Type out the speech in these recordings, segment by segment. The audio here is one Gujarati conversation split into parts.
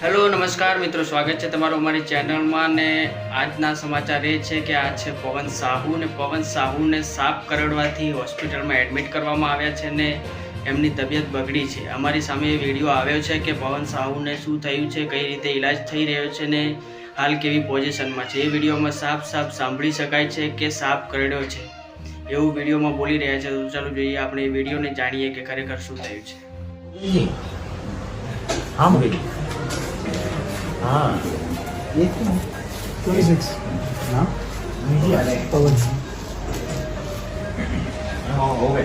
હેલો નમસ્કાર. મિત્રો સ્વાગત છે તમારું અમારી ચેનલમાં ને આજના સમાચાર એ છે કે આ છે પવન સાહુ ને પવન સાહુને સાપ કરડવાથી હોસ્પિટલમાં એડમિટ કરવામાં આવ્યા છે ને એમની તબિયત બગડી છે. અમારી સામે એ વીડિયો આવ્યો છે કે પવન સાહુને શું થયું છે કઈ રીતે ઈલાજ થઈ રહ્યો છે ને હાલ કેવી પોઝિશનમાં છે. એ વિડીયોમાં સાફ સાફ સાંભળી શકાય છે કે સાફ કરડ્યો છે. એવું વિડીયોમાં બોલી રહ્યા છે. તો ચાલો જોઈએ આપણે એ વિડીયોને જાણીએ કે ખરેખર શું થયું છે. હા ઓકે.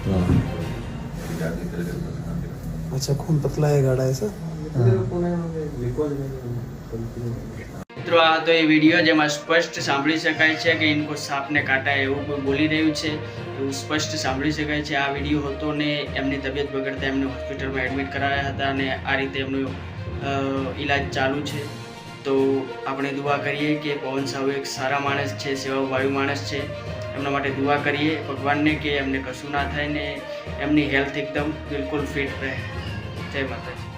आ रहे पवन हाँ हो गए वहाँ से निकलते टाइम अंधेरे का टाइम था थोड़ा अंधेरा यस हो गया अच्छा खून पतला है गाढ़ा ऐसा મિત્રો આ તો એ વિડીયો જેમાં સ્પષ્ટ સાંભળી શકાય છે કે ઇનકો સાપને કાટા એવું કોઈ બોલી રહ્યું છે એવું સ્પષ્ટ સાંભળી શકાય છે આ વિડીયો હતો ને એમની તબિયત બગડતા એમને હોસ્પિટલમાં એડમિટ કરાયા હતા અને આ રીતે એમનો અ, ઈલાજ ચાલુ છે તો આપણે દુઆ કરીએ કે પવન સાહુ એક સારા માણસ છે સેવાભાવી માણસ છે એમના માટે દુઆ કરીએ ભગવાનને કે એમને કશું ના થાય ને એમની હેલ્થ એકદમ બિલકુલ ફિટ રહે. જય માતાજી.